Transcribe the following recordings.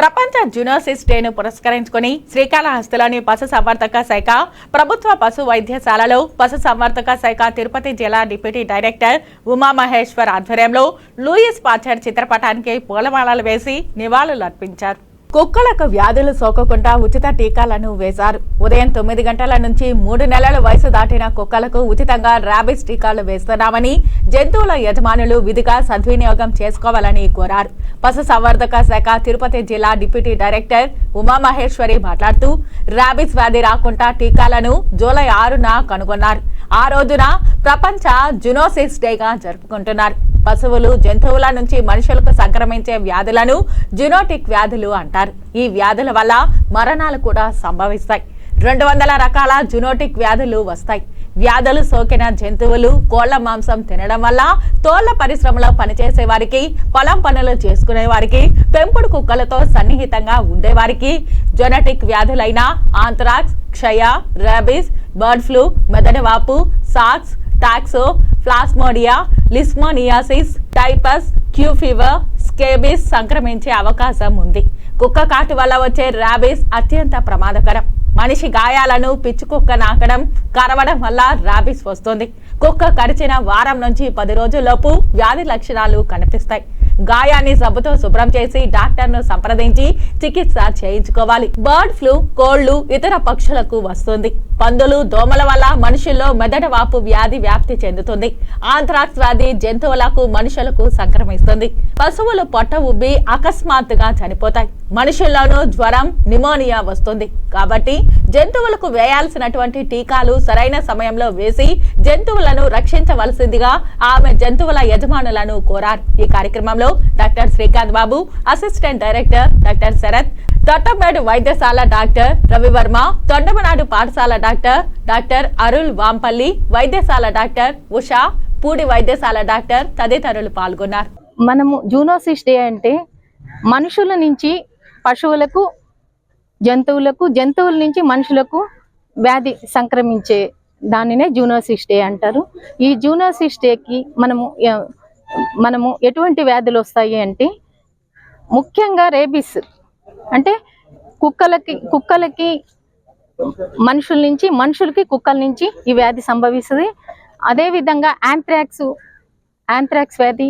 ప్రపంచ జునోసిస్ డేను పురస్కరించుకుని శ్రీకాళహస్తిలోని పశు సంవర్ధక శాఖ ప్రభుత్వ పశు వైద్యశాలలో పశు సంవర్ధక శాఖ తిరుపతి జిల్లా డిప్యూటీ డైరెక్టర్ ఉమామహేశ్వర్ ఆధ్వర్యంలో లూయిస్ పాచర్ చిత్రపటానికి పూలమాలలు వేసి నివాళులు అర్పించారు కుక్కలకు వ్యాధులు సోకకుండా ఉచిత టీకాలను వేశారు. ఉదయం తొమ్మిది గంటల నుంచి మూడు నెలల వయసు దాటిన కుక్కలకు ఉచితంగా ర్యాబిస్ టీకాలు వేస్తున్నామని జంతువుల యజమానులు విధిగా సద్వినియోగం చేసుకోవాలని కోరారు. పశు సంవర్ధక శాఖ తిరుపతి జిల్లా డిప్యూటీ డైరెక్టర్ ఉమామహేశ్వరి మాట్లాడుతూ ర్యాబిస్ వ్యాధి రాకుండా టీకాలను జూలై ఆరున కనుగొన్నారు. ఆ రోజున ప్రపంచ జునోసిస్ డేగా జరుపుకుంటున్నారు. పశువులు జంతువుల నుంచి మనుషులకు సంక్రమించే వ్యాధులను జునోటిక్ వ్యాధులు అంటారు. ఈ వ్యాధుల వల్ల మరణాలు కూడా సంభవిస్తాయి. రెండు వందల రకాల జునోటిక్ వ్యాధులు వస్తాయి. వ్యాధులు సోకిన జంతువులు కోళ్ళ మాంసం తినడం వల్ల తోళ్ళ పరిశ్రమలో పనిచేసే వారికి పొలం పనులు చేసుకునే వారికి పెంపుడు కుక్కలతో సన్నిహితంగా ఉండేవారికి జొనటిక్ వ్యాధులైన ఆంథ్రాక్స్ క్షయ ర్యాబిస్ బర్డ్ ఫ్లూ మెదడువాపు socks toxoplasmosis leishmaniasis typhus Q fever scabies సంక్రమించే అవకాశం ఉంది. కుక్క కాటు వల్ల వచ్చే ర్యాబిస్ అత్యంత ప్రమాదకరం. మనిషి గాయాలను పిచ్చి కుక్క నాకడం కరవడం వల్ల ర్యాబీస్ వస్తుంది. కుక్క కరిచిన వారం నుంచి పది రోజుల్లోపు వ్యాధి లక్షణాలు కనిపిస్తాయి. గాయాన్ని సబ్బుతో శుభ్రం చేసి డాక్టర్ను సంప్రదించి చికిత్స చేయించుకోవాలి. బర్డ్ ఫ్లూ కోళ్ళు ఇతర పక్షులకు వస్తుంది. పందులు దోమల వల్ల మనుషుల్లో మెదడు వాపు వ్యాధి వ్యాప్తి చెందుతుంది. ఆంథ్రాక్స్ వ్యాధి జంతువులకు మనుషులకు సంక్రమిస్తుంది. పశువులు పొట్ట ఉబ్బి అకస్మాత్తుగా చనిపోతాయి. మనుషుల్లోనూ జ్వరం నిమోనియా వస్తుంది. కాబట్టి జంతువులకు వేయాల్సినటువంటి టీకాలు సరైన సమయంలో వేసి జంతువులను రక్షించవలసిందిగా ఆమె జంతువుల యజమానులను కోరారు. ఈ కార్యక్రమంలో doctor Srikanth Babu assistant director doctor Sharath Thottamedu వైద్యశాల డాక్టర్ రవివర్మ తొండమనాడు పాఠశాల డాక్టర్ డాక్టర్ అరుల్ వాంపల్లి వైద్యశాల డాక్టర్ ఉషా పూడి వైద్యశాల డాక్టర్ తదితరులు పాల్గొన్నారు. మనము జూనోసిస్ డే అంటే మనుషుల నుంచి పశువులకు జంతువులకు జంతువుల నుంచి మనుషులకు వ్యాధి సంక్రమించే దానినే జూనోసిస్ డే అంటారు. ఈ జూనోసిస్ డేకి మనము మనము ఎటువంటి వ్యాధులు వస్తాయి అంటే ముఖ్యంగా రేబిస్. అంటే కుక్కలకి కుక్కలకి మనుషుల నుంచి మనుషులకి కుక్కల నుంచి ఈ వ్యాధి సంభవిస్తుంది. అదేవిధంగా యాంథ్రాక్స్ యాంథ్రాక్స్ వ్యాధి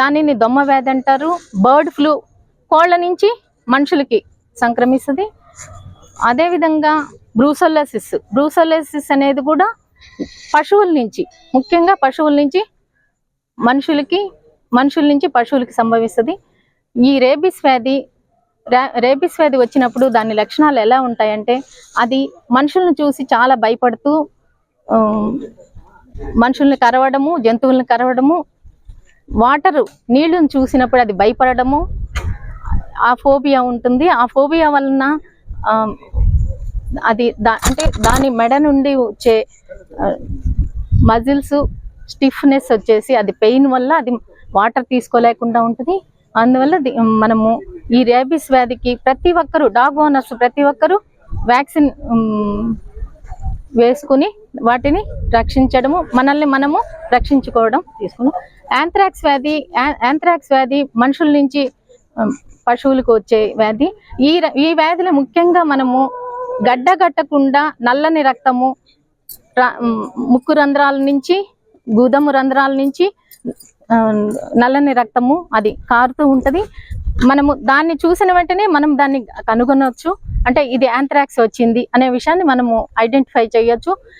దానిని దొమ్మ వ్యాధి అంటారు. బర్డ్ ఫ్లూ కోళ్ళ నుంచి మనుషులకి సంక్రమిస్తుంది. అదేవిధంగా బ్రూసల్లసిస్. బ్రూసల్లసిస్ అనేది కూడా పశువుల నుంచి ముఖ్యంగా పశువుల నుంచి మనుషులకి మనుషుల నుంచి పశువులకి సంభవిస్తుంది. ఈ రేబిస్ వ్యాధి రేబిస్ వ్యాధి వచ్చినప్పుడు దాని లక్షణాలు ఎలా ఉంటాయంటే అది మనుషులను చూసి చాలా భయపడుతూ మనుషుల్ని కరవడము జంతువులను కరవడము వాటరు నీళ్ళను చూసినప్పుడు అది భయపడడము ఆ ఫోబియా ఉంటుంది. ఆ ఫోబియా వలన అది దా అంటే దాని మెడ నుండి వచ్చే మజిల్స్ స్టిఫ్నెస్ వచ్చేసి అది పెయిన్ వల్ల అది వాటర్ తీసుకోలేకుండా ఉంటుంది. అందువల్ల మనము ఈ రేబీస్ వ్యాధికి ప్రతి ఒక్కరు డాగ్ ఓనర్స్ ప్రతి ఒక్కరు వ్యాక్సిన్ వేసుకుని వాటిని రక్షించడము మనల్ని మనము రక్షించుకోవడం తీసుకున్నాం. యాంథ్రాక్స్ వ్యాధి యాంథ్రాక్స్ వ్యాధి మనుషుల నుంచి పశువులకు వచ్చే వ్యాధి. ఈ ఈ వ్యాధిలో ముఖ్యంగా మనము గడ్డ కట్టకుండా నల్లని రక్తము ర- ముక్కు రంధ్రాల నుంచి గుదము రంధ్రాల నుంచి నల్లని రక్తము అది కారుతూ ఉంటుంది. మనము దాన్ని చూసిన వెంటనే మనం దాన్ని కనుగొనవచ్చు అంటే ఇది యాంథ్రాక్స్ వచ్చింది అనే విషయాన్ని మనము ఐడెంటిఫై చేయొచ్చు.